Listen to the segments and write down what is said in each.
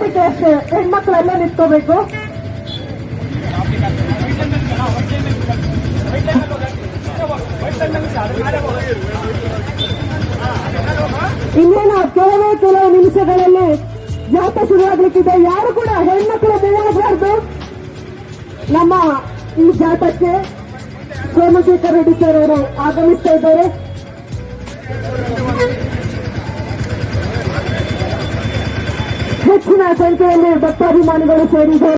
ಮತಗಟ್ಟೆಗೆ ಅಷ್ಟೇ. ಹೆಣ್ಮಕ್ಳೆಲ್ಲ ನಿಂತ್ಕೋಬೇಕು. ಇನ್ನೇನು ಕೆಲವೇ ಕೆಲವು ನಿಮಿಷಗಳಲ್ಲಿ ಜಾತ್ರೆ ಶುರುವಾಗ್ಲಿಕ್ಕಿದೆ. ಯಾರು ಕೂಡ ಹೆಣ್ಮಕ್ಳು ಮೂವಾಗಬಾರ್ದು ನಮ್ಮ ಈ ಜಾತಕ್ಕೆ ಸೋಮಶೇಖರ್ ರೆಡ್ಡಿ ಸರ್ ಅವರು ಆಗಮಿಸ್ತಾ ಇದ್ದಾರೆ. ಹೆಚ್ಚಿನ ಸಂಖ್ಯೆಯಲ್ಲಿ ಭಕ್ತಾಭಿಮಾನಿಗಳು ಸೇರಿದ್ದಾರೆ.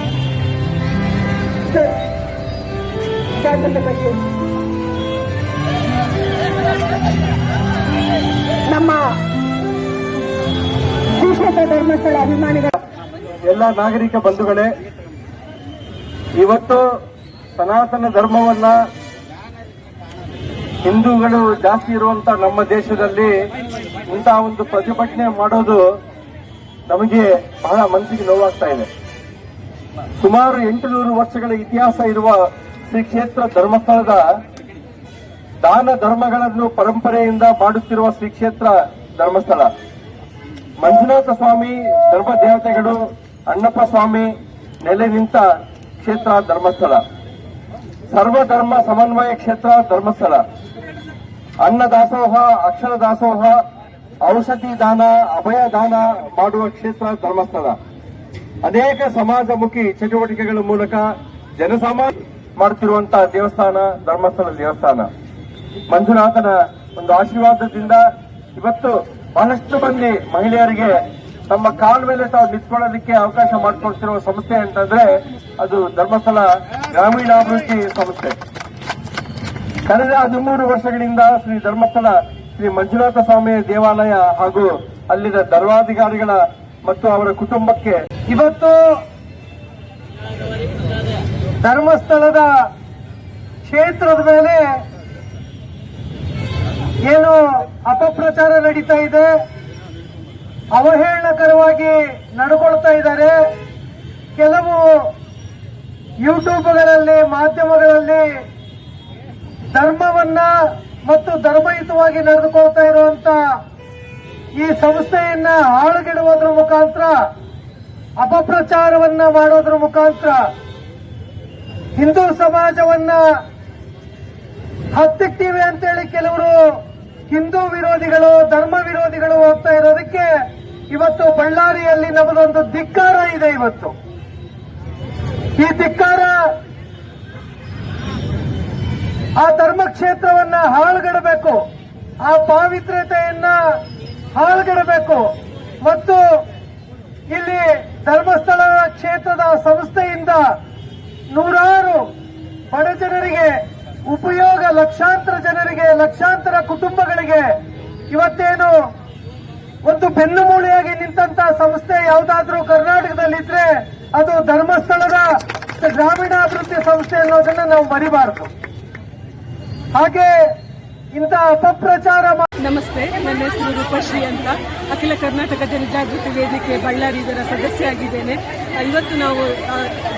ನಮ್ಮ ಅಭಿಮಾನಿಗಳು ಎಲ್ಲ ನಾಗರಿಕ ಬಂಧುಗಳೇ, ಇವತ್ತು ಸನಾತನ ಧರ್ಮವನ್ನ ಹಿಂದೂಗಳು ಜಾಸ್ತಿ ಇರುವಂತ ನಮ್ಮ ದೇಶದಲ್ಲಿ ಇಂತಹ ಒಂದು ಪ್ರತಿಭಟನೆ ಮಾಡೋದು ನಮಗೆ ಬಹಳ ಮನಸ್ಸಿಗೆ ನೋವಾಗ್ತಾ ಇದೆ. ಸುಮಾರು ಎಂಟುನೂರು ವರ್ಷಗಳ ಇತಿಹಾಸ ಇರುವ ಶ್ರೀ ಕ್ಷೇತ್ರ ಧರ್ಮಸ್ಥಳದ ದಾನ ಧರ್ಮಗಳನ್ನು ಪರಂಪರೆಯಿಂದ ಮಾಡುತ್ತಿರುವ ಶ್ರೀ ಕ್ಷೇತ್ರ ಧರ್ಮಸ್ಥಳ. ಮಂಜುನಾಥ ಸ್ವಾಮಿ, ಧರ್ಮ ದೇವತೆಗಳು, ಅಣ್ಣಪ್ಪ ಸ್ವಾಮಿ ನೆಲೆ ನಿಂತ ಕ್ಷೇತ್ರ ಧರ್ಮಸ್ಥಳ. ಸರ್ವಧರ್ಮ ಸಮನ್ವಯ ಕ್ಷೇತ್ರ ಧರ್ಮಸ್ಥಳ. ಅನ್ನ ದಾಸೋಹ, ಅಕ್ಷರ ದಾಸೋಹ, ಔಷಧಿ ದಾನ, ಅಭಯ ದಾನ ಮಾಡುವ ಕ್ಷೇತ್ರ ಧರ್ಮಸ್ಥಳ. ಅನೇಕ ಸಮಾಜಮುಖಿ ಚಟುವಟಿಕೆಗಳ ಮೂಲಕ ಜನಸಾಮಾನ್ಯ ಮಾಡುತ್ತಿರುವಂತಹ ದೇವಸ್ಥಾನ, ಧರ್ಮಸ್ಥಳ ದೇವಸ್ಥಾನ. ಮಂಜುನಾಥನ ಒಂದು ಆಶೀರ್ವಾದದಿಂದ ಇವತ್ತು ಬಹಳಷ್ಟು ಮಂದಿ ಮಹಿಳೆಯರಿಗೆ ತಮ್ಮ ಕಾಲ ಮೇಲೆ ತಾವು ನಿಂತ್ಕೊಳ್ಳೋದಕ್ಕೆ ಅವಕಾಶ ಮಾಡಿಕೊಡ್ತಿರುವ ಸಂಸ್ಥೆ ಅಂತಂದ್ರೆ ಅದು ಧರ್ಮಸ್ಥಳ ಗ್ರಾಮೀಣಾಭಿವೃದ್ಧಿ ಸಂಸ್ಥೆ. ಕಳೆದ ಹದಿಮೂರು ವರ್ಷಗಳಿಂದ ಶ್ರೀ ಧರ್ಮಸ್ಥಳ, ಶ್ರೀ ಮಂಜುನಾಥ ಸ್ವಾಮಿ ದೇವಾಲಯ ಹಾಗೂ ಅಲ್ಲಿನ ಧರ್ಮಾಧಿಕಾರಿಗಳ ಮತ್ತು ಅವರ ಕುಟುಂಬಕ್ಕೆ ಇವತ್ತು ಧರ್ಮಸ್ಥಳದ ಕ್ಷೇತ್ರದ ಮೇಲೆ ಏನು ಅಪಪ್ರಚಾರ ನಡೀತಾ ಇದೆ, ಅವಹೇಳನಕರವಾಗಿ ನಡ್ಕೊಳ್ತಾ ಇದ್ದಾರೆ. ಕೆಲವು ಯೂಟ್ಯೂಬ್ಗಳಲ್ಲಿ, ಮಾಧ್ಯಮಗಳಲ್ಲಿ ಧರ್ಮವನ್ನ ಮತ್ತು ಧರ್ಮಯುತವಾಗಿ ನಡೆದುಕೊಳ್ತಾ ಇರುವಂತ ಈ ಸಂಸ್ಥೆಯನ್ನ ಹಾಳುಗೆಡುವುದರ ಮುಖಾಂತರ, ಅಪಪ್ರಚಾರವನ್ನ ಮಾಡೋದ್ರ ಮುಖಾಂತರ ಹಿಂದೂ ಸಮಾಜವನ್ನ ಹತ್ತಿಕ್ತೀವಿ ಅಂತೇಳಿ ಕೆಲವರು ಹಿಂದೂ ವಿರೋಧಿಗಳು, ಧರ್ಮ ವಿರೋಧಿಗಳು ಹೋಗ್ತಾ ಇರೋದಕ್ಕೆ ಇವತ್ತು ಬಳ್ಳಾರಿಯಲ್ಲಿ ನಮ್ಮದೊಂದು ಧಿಕ್ಕಾರ ಇದೆ ಇವತ್ತು. ಈ ಧಿಕ್ಕಾರ ಆ ಧರ್ಮಕ್ಷೇತ್ರವನ್ನ ಹಾಳುಗಡಬೇಕು, ಆ ಪಾವಿತ್ರ್ಯತೆಯನ್ನ ಹಾಳುಗಡಬೇಕು ಮತ್ತು ಇಲ್ಲಿ ಧರ್ಮಸ್ಥಳ ಕ್ಷೇತ್ರದ ಸಂಸ್ಥೆಯಿಂದ ನೂರಾರು ಬಡ ಜನರಿಗೆ ಉಪಯೋಗ ಲಕ್ಷಾಂತರ ಜನರಿಗೆ ಲಕ್ಷಾಂತರ ಕುಟುಂಬಗಳಿಗೆ ಇವತ್ತೇನು ಒಂದು ಬೆನ್ನುಮೂಳೆಯಾಗಿ ನಿಂತ ಸಂಸ್ಥೆ ಯಾವುದಾದ್ರೂ ಕರ್ನಾಟಕದಲ್ಲಿದ್ರೆ ಅದು ಧರ್ಮಸ್ಥಳದ ಗ್ರಾಮೀಣಾಭಿವೃದ್ಧಿ ಸಂಸ್ಥೆ ಅನ್ನೋದನ್ನ ನಾವು ಮರಿಬಾರದು. ಹಾಗೆ ಇಂಥ ಅಪಪ್ರಚಾರ ನಮಸ್ತೆ ನನ್ನ ಹೆಸರು ರೂಪಶ್ರೀ ಅಂತ. ಅಖಿಲ ಕರ್ನಾಟಕ ಜನಜಾಗೃತಿ ವೇದಿಕೆ ಬಳ್ಳಾರಿ ಇದರ ಸದಸ್ಯ ಆ, ಇವತ್ತು ನಾವು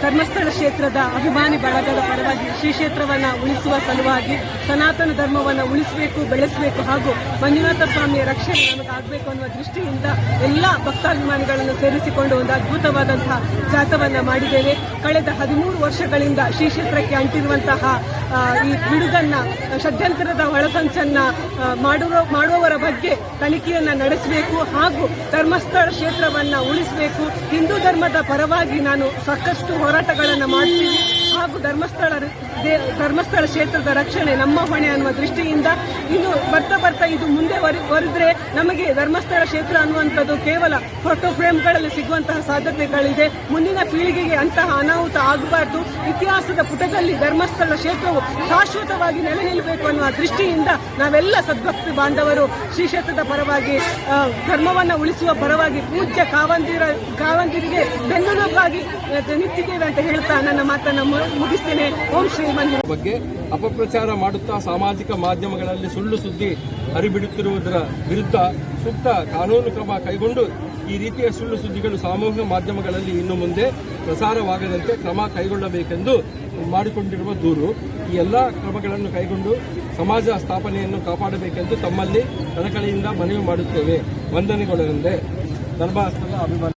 ಧರ್ಮಸ್ಥಳ ಕ್ಷೇತ್ರದ ಅಭಿಮಾನಿ ಬಳಗದ ಪರವಾಗಿ ಶ್ರೀ ಕ್ಷೇತ್ರವನ್ನು ಉಳಿಸುವ ಸಲುವಾಗಿ ಸನಾತನ ಧರ್ಮವನ್ನು ಉಳಿಸಬೇಕು, ಬೆಳೆಸಬೇಕು ಹಾಗೂ ಮಂಜುನಾಥ ಸ್ವಾಮಿಯ ರಕ್ಷಣೆ ನಮಗಾಗಬೇಕು ಅನ್ನುವ ದೃಷ್ಟಿಯಿಂದ ಎಲ್ಲ ಭಕ್ತಾಭಿಮಾನಿಗಳನ್ನು ಸೇರಿಸಿಕೊಂಡು ಒಂದು ಅದ್ಭುತವಾದಂತಹ ಜಾಥವನ್ನು ಮಾಡಿದ್ದೇವೆ. ಕಳೆದ ಹದಿಮೂರು ವರ್ಷಗಳಿಂದ ಶ್ರೀ ಕ್ಷೇತ್ರಕ್ಕೆ ಅಂಟಿರುವಂತಹ ಈ ಬಿಡುಗನ್ನ, ಷಡ್ಯಂತ್ರದ ಒಳಸಂಚನ್ನ ಮಾಡುವ ಮಾಡುವವರ ಬಗ್ಗೆ ತನಿಖೆಯನ್ನ ನಡೆಸಬೇಕು ಹಾಗೂ ಧರ್ಮಸ್ಥಳ ಕ್ಷೇತ್ರವನ್ನ ಉಳಿಸಬೇಕು, ಹಿಂದೂ ಧರ್ಮದ ಪರವಾಗಿ ನಾನು ಸಾಕಷ್ಟು ಹೋರಾಟಗಳನ್ನು ಮಾಡ್ತೀನಿ. ಹಾಗೂ ಧರ್ಮಸ್ಥಳ ಧರ್ಮಸ್ಥಳ ಕ್ಷೇತ್ರದ ರಕ್ಷಣೆ ನಮ್ಮ ಹೊಣೆ ಅನ್ನುವ ದೃಷ್ಟಿಯಿಂದ ಇನ್ನು ಬರ್ತಾ ಬರ್ತಾ ಇದು ಮುಂದೆ ಬರೆದ್ರೆ ನಮಗೆ ಧರ್ಮಸ್ಥಳ ಕ್ಷೇತ್ರ ಅನ್ನುವಂಥದ್ದು ಕೇವಲ ಫೋಟೋ ಫ್ರೇಮ್ಗಳಲ್ಲಿ ಸಿಗುವಂತಹ ಸಾಧ್ಯತೆಗಳಿದೆ. ಮುಂದಿನ ಪೀಳಿಗೆಗೆ ಅಂತಹ ಅನಾಹುತ ಆಗಬಾರ್ದು. ಇತಿಹಾಸದ ಪುಟದಲ್ಲಿ ಧರ್ಮಸ್ಥಳ ಕ್ಷೇತ್ರವು ಶಾಶ್ವತವಾಗಿ ನೆಲೆ ನಿಲ್ಲಬೇಕು ಅನ್ನುವ ದೃಷ್ಟಿಯಿಂದ ನಾವೆಲ್ಲ ಸದ್ಭಕ್ತಿ ಬಾಂಧವರು. ಶ್ರೀ ಕ್ಷೇತ್ರದ ಪರವಾಗಿ ಧರ್ಮವನ್ನು ಉಳಿಸುವ ಪರವಾಗಿ ಪೂಜ್ಯ ಕಾವಂದಿರ ಕಾವಂದಿರಿಗೆ ಬೆನ್ನೆಲುಬಾಗಿ ಆ, ನಿಂತಿದ್ದೇವೆ ಅಂತ ಹೇಳ್ತಾ ನನ್ನ ಮಾತನ್ನು ಮುಗಿಸ್ತೇನೆ. ಓಂ ಶ್ರೀ ಮಂದಿರ ಬಗ್ಗೆ ಅಪಪ್ರಚಾರ ಮಾಡುತ್ತಾ ಸಾಮಾಜಿಕ ಮಾಧ್ಯಮಗಳಲ್ಲಿ ಸುಳ್ಳು ಸುದ್ದಿ ಹರಿಬಿಡುತ್ತಿರುವುದರ ವಿರುದ್ಧ ಸೂಕ್ತ ಕಾನೂನು ಕ್ರಮ ಕೈಗೊಂಡು ಈ ರೀತಿಯ ಸುಳ್ಳು ಸುದ್ದಿಗಳು ಸಾಮೂಹಿಕ ಮಾಧ್ಯಮಗಳಲ್ಲಿ ಇನ್ನು ಮುಂದೆ ಪ್ರಸಾರವಾಗದಂತೆ ಕ್ರಮ ಕೈಗೊಳ್ಳಬೇಕೆಂದು ಮಾಡಿಕೊಂಡಿರುವ ದೂರು. ಈ ಎಲ್ಲ ಕ್ರಮಗಳನ್ನು ಕೈಗೊಂಡು ಸಮಾಜ ಸ್ಥಾಪನೆಯನ್ನು ಕಾಪಾಡಬೇಕೆಂದು ತಮ್ಮಲ್ಲಿ ಕಳಕಳಿಯಿಂದ ಮನವಿ ಮಾಡುತ್ತೇವೆ. ವಂದನೆಗೊಳ್ಳೆಂದೆ ಧರ್ಮಸ್ಥಳ ಅಭಿಮಾನಿ